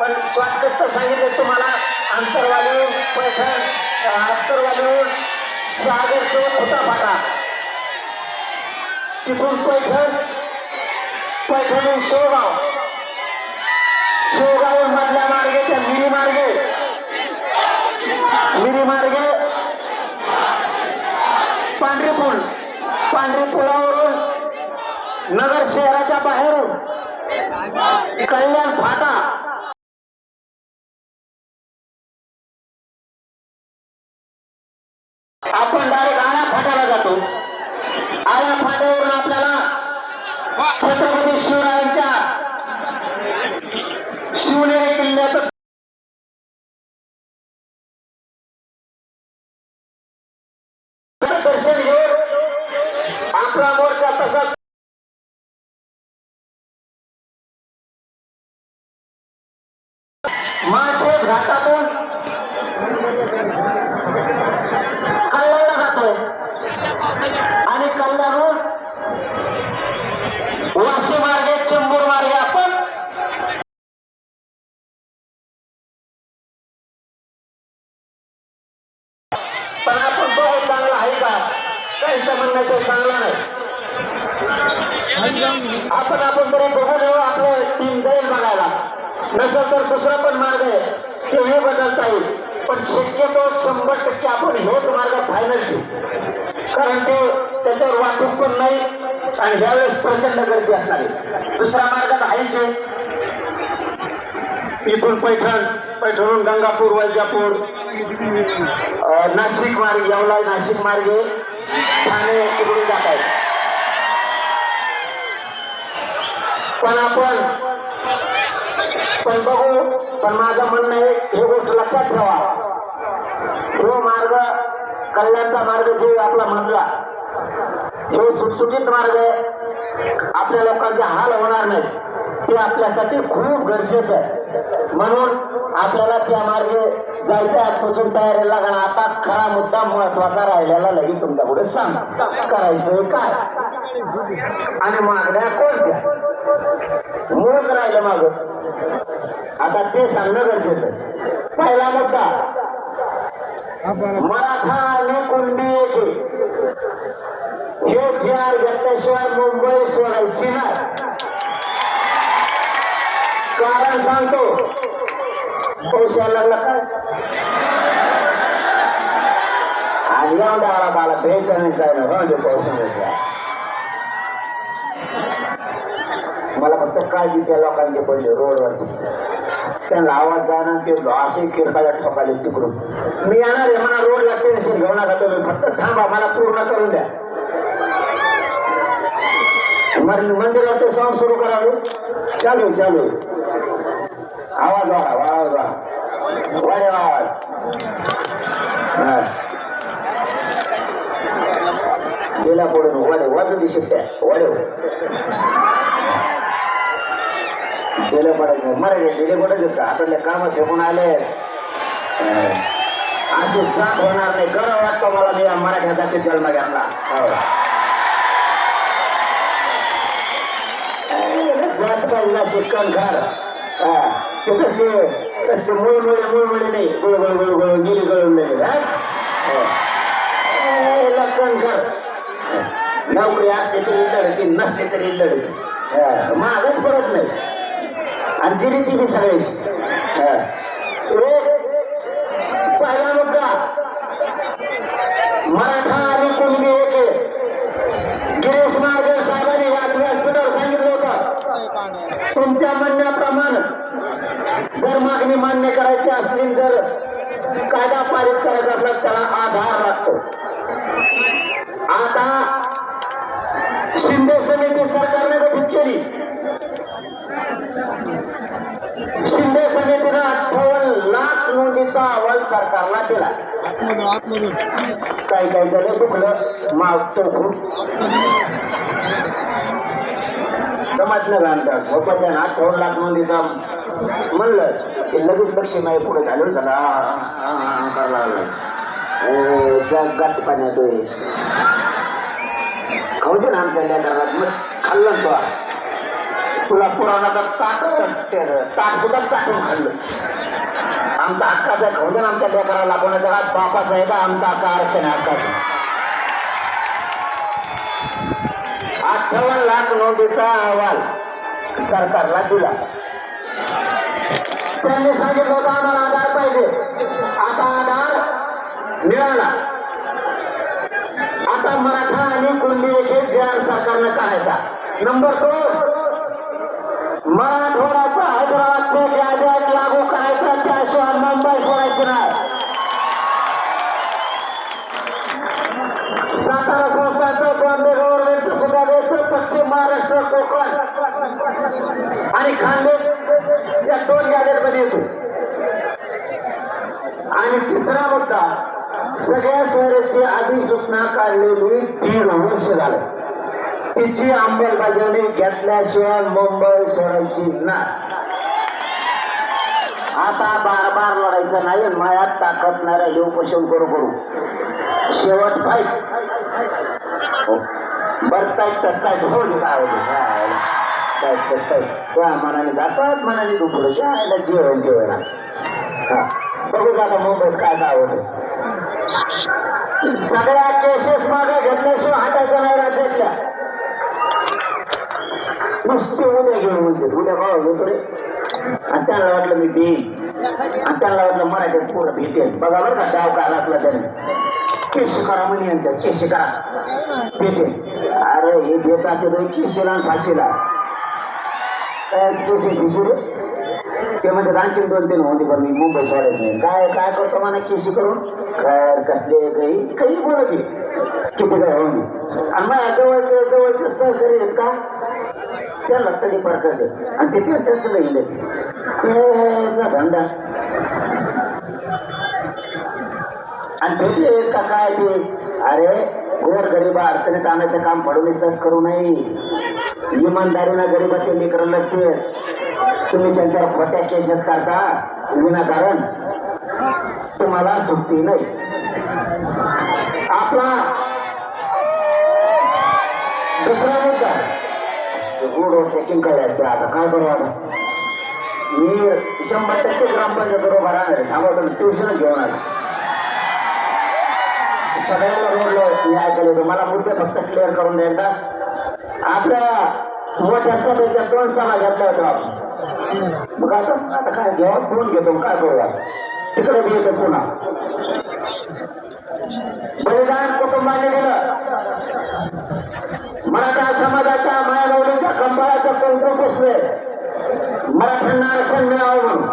पण शॉर्टकट सांगितले सांगितलं तुम्हाला. आंतरवालीहून पैठण अं, आंतरवालीहून सागर सोबत होता फाटा तिथून पैठण पैठणहून शेवगाव. शेवगाव मधल्या मार्गे त्या मिरी मार्गे. मिरी मार्गे पांढरी पूल पांढरी पुलावरून नगर शहराच्या बाहेरून कल्याण फाटा आपण डायरेक्ट आळा फाट्याला जातो आळा फाट्यावरून आपल्याला छत्रपती शिवरायांच्या शिवनेरी किल्ल्याचं दर्शन घेऊन आपला मोर्चा तसाच माळशे घाटातून कल्याणला जातो आणि कल्याणहून वाशी मार्गे चेंबूर मार्गे आपण पण आपण तो चांगला आहे का काहीच म्हणण्याचं चांगला नाही आपण आपण तरी बघून येऊ आपलं टीम जाईल बघायला नसेल तर दुसरा पण मार्ग आहे ते हे बदलता येईल पण शक्यतो शंभर टक्के आपण हेच मार्ग फायनल घेऊ. कारण ते त्याच्यावर वाहतूक पण नाही आणि ह्यावेळेस प्रचंड गर्दी असणार आहे. दुसरा मार्ग आहेच आहे. इथून पैठण पैठणहून गंगापूर वैजापूर नाशिक मार्ग यावला नाशिक मार्गे. ठाणे तिकडून जात आहेत पण आपण पण बघू पण माझं म्हणणं आहे हे गोष्ट लक्षात ठेवा. तो मार्ग कल्याणचा मार्ग जे आपला म्हणला हे सुटसुटीत मार्ग आहे आपल्या लोकांचे हाल होणार नाही. ते आपल्यासाठी खूप गरजेचं आहे. म्हणून आपल्याला त्या मार्गे जायचं आजपासून तयारी लागणार आता खरा मुद्दा महत्त्वाचा राहिलेला लगेच तुमच्यापुढे सांग करायचं काय? आणि मागण्या कोणत्या? मूळच राहिलं माग. आता ते सांगणं गरजेचं आहे. पहिला मुद्दा. मराठा आणि कुणबी एक. हे जे आर घेतल्याशिवाय मुंबई सोडायची नाही. कारण सांगतो. पाऊस लागला काय? आणि येऊन द्यावा मला द्यायचं नाही काय नाही हो, म्हणजे पाऊस नाही मला फक्त काळजी त्या लोकांचे पडले रोडवरती. त्यांना आवाज जाणार ते असे किरकाळ्या ठोकाले तिकडून. मी येणार आहे मला रोडला पेन्सिल घेऊ नका तुम्ही फक्त थांबा मला पूर्ण करून द्या. मर- मंदिराचे साऊंड सुरू करावे हो. चालू चालू आवाज वाढा आवाज वाढा. वाढेव आवाज गेला पडून वाढे वाजू दिसत त्या वाढेव गेलं पडायचं मराठी गेले पडायचं का आपल्या कामात ठेवून आले. अं, असे जात होणार नाही. गरज वाटतं मला मी या मराठ्या जाती जन्म घ्यायला हो. जात पाहिजे शिक्षण घर तसले तसले मूळ मुळे मूळ मुळे म्हणजे नाही. गुळ गुळ गुळ गुळ गिरी गळून नाही हा? हो. ए, लक्षण कर नोकरी असते तरी लढती नसते तरी लढती. हा, मागच पडत नाही. आणि जिरी ती बी सगळ्याची पहिला मुद्दा. मराठा आणि कुणबी एक गिरीश महाजन साहेबांनी याच व्यासपीठावर सांगितलं होतं. तुमच्या म्हणण्याप्रमाणे जर मागणी मान्य करायची असली जर कायदा पारित करायचा असला तर त्याला आधार लागतो. आता शिंदे समिती सरकारने गठीत केली. शिंदे समितीनं अठ्ठावन्न लाख नोंदीचा अहवाल सरकारला दिला. आतमधून आतमधून काही काही झालं दुखलं माग चौकून. जमत नाही घालतात भोपाच्या अठ्ठावन्न लाख नोंदीचा म्हणलं ते लगेच लक्ष नाही पुढे झालं झाला करायला लागलं. जग गाच पाण्यात होय. खाऊ दे ना आमच्या लेकराला मग खाल्लं तो. तुला पुराणाचा ताट ताट सुद्धा चाटून खाल्लं. आमचा हक्काचा खाऊन आमच्या लेकराला लागवण्याचा हात बापाचा आहे का आमचा हक्का आरक्षण आहे हक्काचा. अठ्ठावन्न लाख नोंदीचा अहवाल सरकारला दिला. त्यांनी सांगितलं होतं आम्हाला आधार पाहिजे. आता आधार मिळाला. आता मराठा आणि कुंडी येथे जे आर सरकारनं करायचा नंबर दोन मराठवाड्याचा हैदराबाद ते गॅजेट लागू करायचा त्याशिवाय मुंबई सोडायची नाही. सातारा संस्थांचं बॉम्बे गव्हर्नमेंट सुद्धा द्यायचं पश्चिम महाराष्ट्र कोकण आणि खानदेश या दोन गॅजेट येतो. आणि तिसरा मुद्दा सगळ्या शहराची अधिसूचना काढलेली दीड वर्ष झालं. तिची अंमलबजावणी घेतल्याशिवाय मुंबई सोडायची नाही आता बार बार लढायचं नाही मायात ताकद नाही राहिली उपोषण करू करू शेवट पाय बरताय हो. काय हो काय त्या मनाने जातात मनाने दुखलं. त्याला जेवण जेवण हा. बघू आता मुंबईत काय काय सगळ्या केसेस मागे घेतल्याशिवाय हटायचं नाही राज्यातल्या. नुसते उद्या घेऊन म्हणते उद्या भाव घेतो रे. आणि त्याला वाटलं मी देईन आणि त्यांना वाटलं मराठीत पोरं भेटेल. बघा बरं का डाव काय लागला त्याने. केशी करा म्हणे यांचा. केशी करा. भेटेल. अरे हे भेटाचे दोन केशीला आणि फाशीला. काय केशी फिशी रे ते म्हणजे आणखी दोन तीन होते पण मी मुंबई सोडायचं नाही. काय काय करतो मला केशी करून? काय कसले काही काही बोलत आहे. किती काय होऊन आणि मला जवळचे जवळचे सहकारी आहेत का? त्याला तरी प्रकार आणि ते त्यांच्याच राहिले त्याचा धंदा आणि भेटले का काय ते? अरे गोर गरीबा अडचणीत आणायचं काम फडणवीसात करू नये. इमानदारीनं गरीबाचे लेकर लागते तुम्ही त्यांच्यावर खोट्या केसेस करता. विनाकारण तुम्हाला सुट्टी नाही. आपला रोडवर चेकिंग करायचं आता काय करू आता? मी शंभर टक्के ग्रामपंचायत बरोबर राहणार आहे. थांबा ट्युशनच घेऊन आला. सगळ्याला रोडलो मी ऐकलं होतं. मला मुद्दे फक्त क्लिअर करून द्यायचा आपल्या मोठ्या सभेच्या दोन सभा घेतल्या होत्या. मग आता आता काय घेऊ फोन घेतो काय करूया तिकडे बी येतो पुन्हा. बलिदान कुटुंबाने दिलं. मराठा समाजाच्या मायागौरीच्या कंपाळाचं कुंकू पुसले. मराठ्यांना आरक्षण मिळावं म्हणून.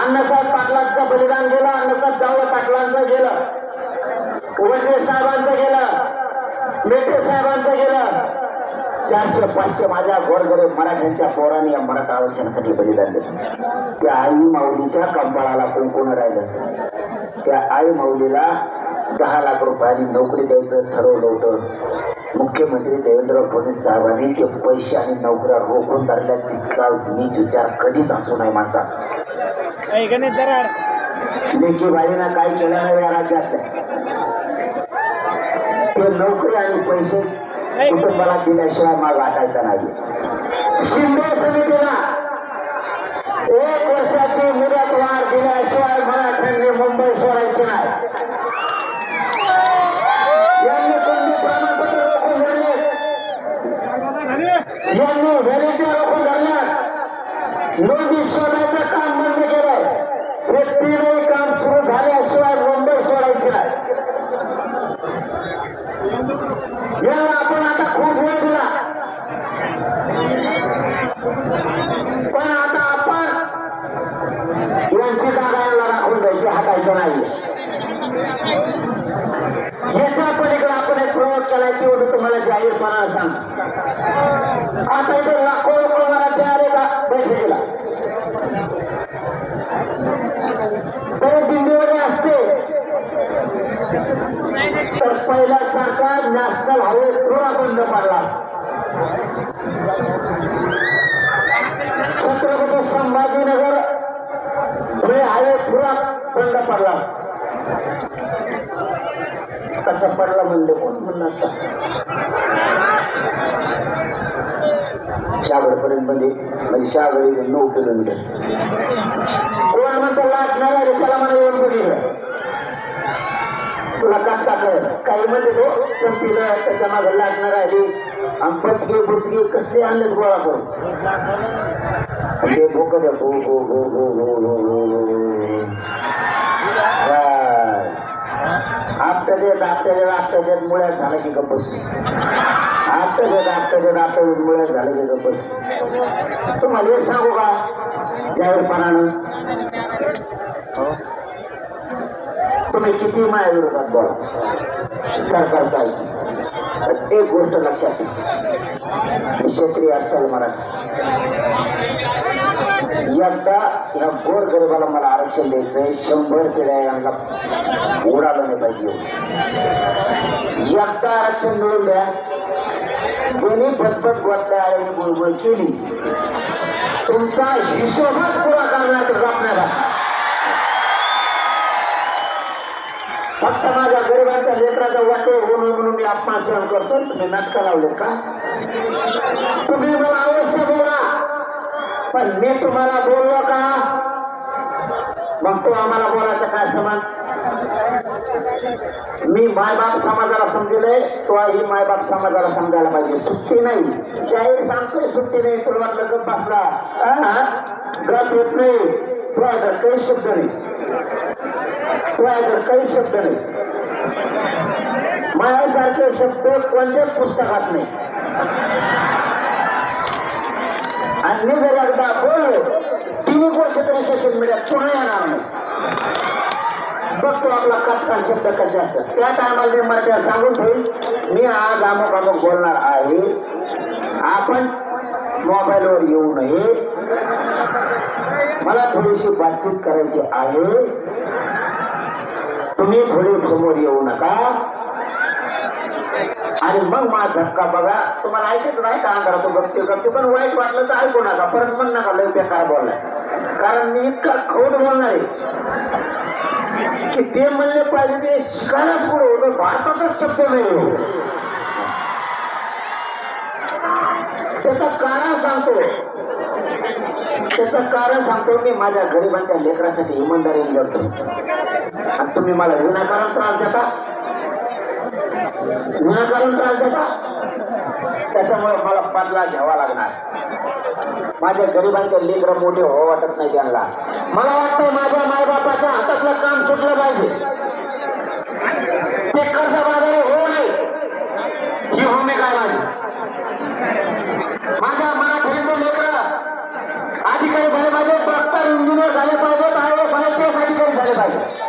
अण्णासाहेब पाटलांचं बलिदान गेलं अण्णासाहेब जावळे पाटलांचं गेलं. वडले साहेबांचं गेलं मेटे साहेबांचं गेलं. चारशे पाचशे माझ्या गोरगरीब मराठ्यांच्या पोरांनी या मराठा आरक्षणासाठी बलिदान दिलं. त्या आई माऊलीच्या कंपाळाला कुंकून राहिलं. त्या आई माऊलीला दहा लाख रुपयांनी नोकरी द्यायचं ठरवलं होतं. मुख्यमंत्री देवेंद्र फडणवीस साहेबांनी ते पैसे आणि नोकऱ्या रोखून धरल्या तितका नीच विचार कधीच असू नये माझा. गणेश दराड लेखी बाईनं काय केलं नाही या राज्यात. ते नोकरी आणि पैसे कुटुंबाला दिल्याशिवाय माग वाटायचा नाही. शिंदे समितीला एक वर्षाची मुदत वाढ दिल्याशिवाय मराठ्यांनी मुंबई सोडायची नाही यांनी कोणती प्रमाणपत्र रोखून धरले यांनी व्हॅलिटी रोखून धरल्यात नोंदी शोधायचं काम बंद केलं हे तीनही काम सुरू झाल्याशिवाय मुंबई सोडायची नाही यावर आपण आता खूप वेळ दिला पण आता आपण यांची जागा यांना राखून करायचं नाही याच्या पलीकडे आपण एक प्रयोग केलाय की एवढं तुम्हाला जाहीरपणा सांग आता इथे लाखो लोक मराठी आले का? बैठकीला. तर दिंडीमध्ये असते. तर पहिला सरकार नॅशनल हायवे पुरा बंद पडला. छत्रपती संभाजीनगर म्हणजे हायवे पुरा बंद पडला. कसं पडला म्हणले कोण म्हणणार का म्हणजे मध्ये म्हणजे शागडी नऊ किलोमीटर. कोण म्हणतो लागणार आहे त्याला मला येऊन बघितलं. तुला कस टाकलं काही म्हणजे तो संपीलं त्याच्यामागे लागणार आहे आणि पत्की बुटकी कसे आणले गोळा करून? ते भोक द्या भो भो भो भो भो भो भो भो भो. देत आपट्या देत आपट्या देत मुळ्यात झालं की गप्पस आपट्या देत आपट्या देत आपट्या देत मुळ्यात झालं की गप्पस तुम्हाला हे सांगू का जाहीरपणानं तुम्ही किती माझ्या विरोधात बोला सरकारचा ऐकून पण एक गोष्ट लक्षात ठेवा मी क्षेत्रीय असाल मराठी एकदा ह्या गोर गरिबाला मला आरक्षण द्यायचंय शंभर पिढ्या यांना उडालं नाही पाहिजे एकदा आरक्षण मिळून द्या. ज्यांनी पटपट गोटल्या आणि बुळबुळ केली तुमचा हिशोबच पुरा करण्यात राखणारा फक्त माझ्या गरिबांच्या लेकराचा वाटो होऊन म्हणून मी आत्मासरण करतो तुम्ही नाटकं लावले का? तुम्ही मला अवश्य बोला. पण मी तुम्हाला बोललो का? मग तो आम्हाला बोलायचं काय समान मी मायबाप समाजाला समजलंय तो ही मायबाप समाजाला समजायला पाहिजे. सुट्टी नाही. जाहीर सांगतोय सुट्टी नाही. तुला वाटलं गप बसला. गप येत नाही. तुझ्याकडे काही शब्द नाही. तुझ्याकडे काही शब्द नाही. माझ्यासारखे शब्द कोणत्याच पुस्तकात नाही. आणि मी जर एकदा बोललो तीन वर्ष तरी सोशल मीडियात पुन्हा येणार नाही. बघतो आपला कचका शब्द कसे असतात. त्या टायमाला मी मला त्या सांगून ठेवीन. मी आज अमुक अमुक बोलणार आहे. आपण मोबाईलवर येऊ नये. मला थोडीशी बातचीत करायची आहे. तुम्ही थोडी समोर येऊ नका. आणि मग माझा धक्का बघा. तुम्हाला ऐकायचं नाही काम करा तो गपचे गपचे पण वाईट वाटलं तर ऐकू नका. परत पण नका लय बेकार बोललाय. कारण मी इतका खोट बोलणार. आहे की ते म्हणले पाहिजे ते शिकायलाच पुढे होतं? भारतातच शब्द नाही हो. त्याचं कारण सांगतो. त्याचं कारण सांगतो. मी माझ्या गरिबांच्या लेकरासाठी इमानदारी करतो आणि तुम्ही मला विनाकारण त्रास देता. विनाकारण त्रास देता? त्याच्यामुळे मला बदला घ्यावा लागणार. माझ्या गरिबांचे लेकर मोठे हो वाटत नाही त्यांना. मला वाटतं माझ्या मायबापाच्या हातातलं काम सुटलं पाहिजे. ते कर्ज बाजारी हो नाही. ही भूमिका आहे माझी. माझ्या मराठ्यांचे लेकर अधिकारी झाले पाहिजे डॉक्टर इंजिनियर झाले पाहिजेत I S I P S अधिकारी झाले पाहिजे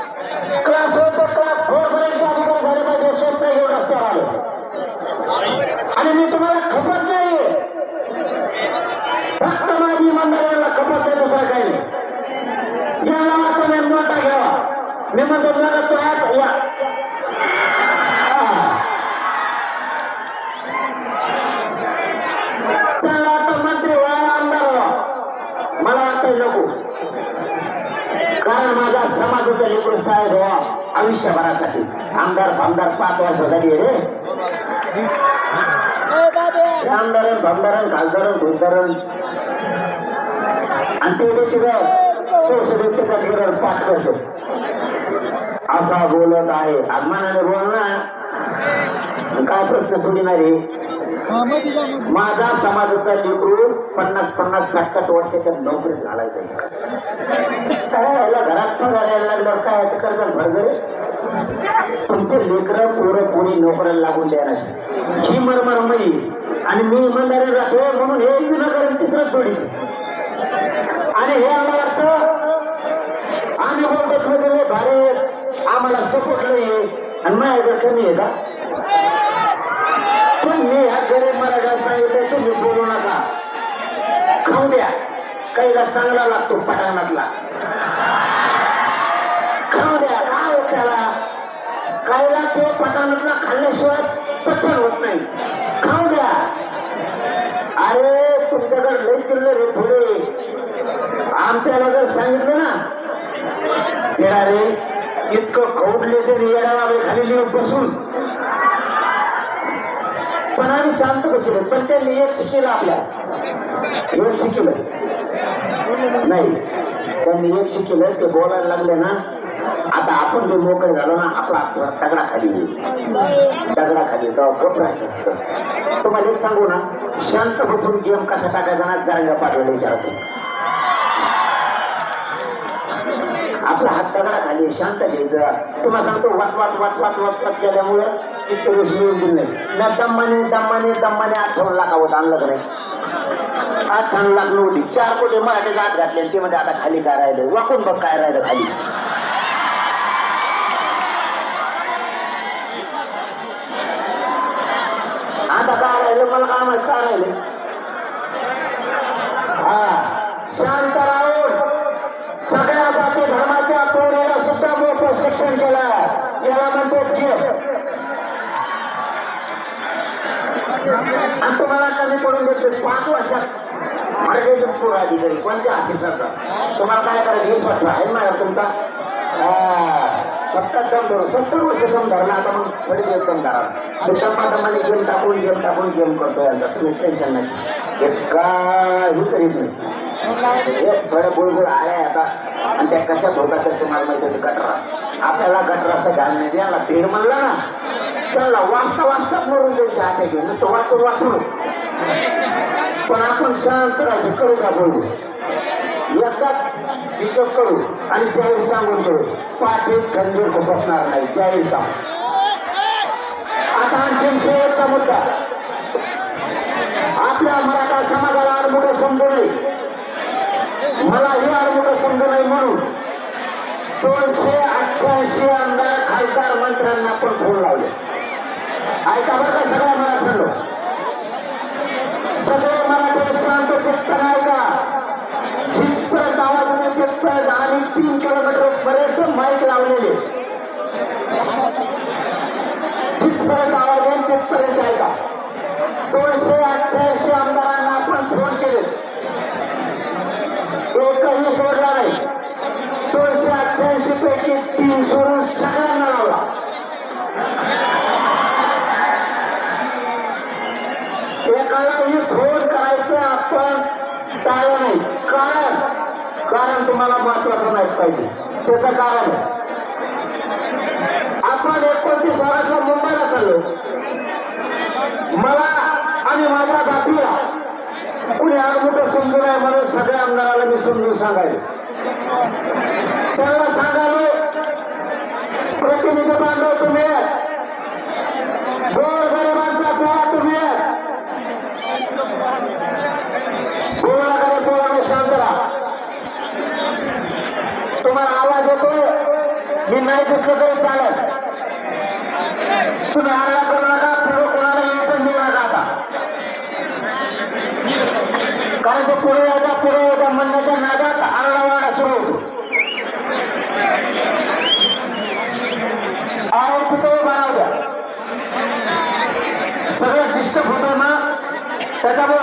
तो ॲप या हा. त्याला वाटतं मंत्री व्हायला आमदार व्हावा मला वाटतं नको कारण माझा समाजाचा लेकरू साहेब व्हावा आयुष्यभरासाठी आमदार आमदार पाच वर्ष झाली रे हे आमदारण भामदारण खासदारण घुसदारण आणि ते तिथं संसदेत त्याचा गिरण पाठ करतो असा बोलत आहे. अभिमानाने बोल ना. काय प्रश्न सोडणार? माझा समाजाचा लेकरू पन्नास पन्नास साठ साठ वर्षाच्या नोकरीत घालायचा काय याला घरात पण घालायला लागल्यावर काय याचं कर्ज भरगरे? तुमचे लेकर पोरं कोणी नोकऱ्याला लागून देणार ही मरमर मी आणि मी इमानदारी राहतो म्हणून हे विनाकारण चित्र सोडी आणि हे आम्हाला वाटतं आम्ही बोलतो म्हणजे भारी आम्हाला सपोर्ट नाही आणि माझ्याकडे कमी आहे का? पण मी ह्या गरीब मराठा सांगितलं तुम्ही बोलू नका. खाऊ द्या. काहीला चांगला लागतो पटाणातला खाऊ द्या काय होत त्याला. काहीला तो पटाणातला खाल्ल्याशिवाय पचन होत नाही. खाऊ द्या. अरे तुमच्याकडे लई चिल्लर आहे थोडे. आमच्याला जर सांगितलं ना येणार रे इतकं कौटले तरी येडावे खाली बसून. पण आम्ही शांत बसलो. पण त्यांनी एक शिकेलं आपल्या. एक शिकेलं. नाही. त्यांनी एक शिकेलं. ते बोलायला लागले ना. आता आपण जे मोकळे झालो ना आपला दगडा खाली दगडा खाली तुम्हाला एक सांगू ना शांत बसून गेम कसा टाकायचा ना जायला पाठवले विचारतो आपला हात तगडा खाली शांत घ्यायचं. तुम्हाला सांगतो वाच वाच वाच वाच वाच वाच केल्यामुळं इतकं दिवस मिळून दिले नाही ना दम्माने दम्माने दम्माने अठ्ठावन्न लाखावत आणलं का नाही? अठ्ठावन्न लाख नव्हती. चार कोटी मराठी आत घातले ते मध्ये आता खाली काय राहिलं वाकून बघ काय राहिलं खाली आता काय राहिलं मला काय माहीत काय राहिलं हा शांत राहून सगळ्या जाती धर्माच्या पोरीला सुद्धा मोठं शिक्षण केलं याला म्हणतो गिफ्ट आणि तुम्हाला कमी पडून देतो पाच वर्षात मार्गेट पूर्ण अधिकारी कोणत्या ऑफिसरचा तुम्हाला वीस वर्ष आहे मॅडम तुमचा हा, दम धरू सत्तर वर्ष दम धरला आता मग थोडी दिवस दम धरा. ते गेम टाकून गेम टाकून गेम करतोय आता. तुम्ही टेन्शन नाही. हे काही करीत नाही. हे थोडं बुळबुळ आहे आता. आणि त्या कशा होता तर तुम्हाला माहिती गटरा. आपल्याला गटराचं घाल नाही. द्यायला तीर म्हणला ना त्याला वाचता वाचताच मरून द्यायचे हाते घेऊन. नुसतं वाचून वाचून. पण आपण शांत राहायचं करू का बोलू? एकदा पिकअप करू आणि ज्यावेळी सांगून करू. पाठीत खंजीर बसणार नाही. ज्यावेळी सांग. आता आणखी शेवटचा मुद्दा. आपल्या मराठा समाजाला आडमुठं समजू नये. मला हे आडमुठं समजू नये म्हणून दोनशे अठ्ठ्याऐंशी आमदार खासदार मंत्र्यांना पण फोन लावले. ऐका बरं का सगळ्या मराठ्यांना. सगळे मराठी शांत चित्तन ऐका जिथपर्यंत आवाज होईल आणि तीन किलोमीटर पर्यंत माईक लावलेले. जिथपर्यंत आवाज येईल तिथपर्यंत ऐका दोनशे अठ्ठ्याऐंशी आमदारांना आपण फोन केले. एकही सोडला नाही. दोनशे अठ्ठ्याऐंशी पैकी तीन सोडून सगळ्यांना लावला. एकालाही फोन करायचं आपण टाळलं नाही. कारण कारण तुम्हाला महत्वाचं नाही पाहिजे. त्याचं कारण आपण एकोणतीस वर्षातला मुंबईला चाललो. मला आणि माझ्या जातीला कुणी आडमुठं समजू नये म्हणून सगळ्या आमदाराला मी समजून सांगायला त्यांना सांगालो प्रतिनिधी बांधव तुम्ही गोर गरिबांचा तुम्ही बोला करे बोला शांत राहा तुम्हाला आवाज येतो मी नाही दिसलं तुम्ही हल्ला करू नका पुढे कोणाला यायचं देऊ नका आता कारण तो पुढे होता पुढे होता म्हणण्याच्या नादात आरडावाडा सुरू होतो. आहे तिथं बनाव सगळं डिस्टर्ब होतं ना त्याच्यामुळे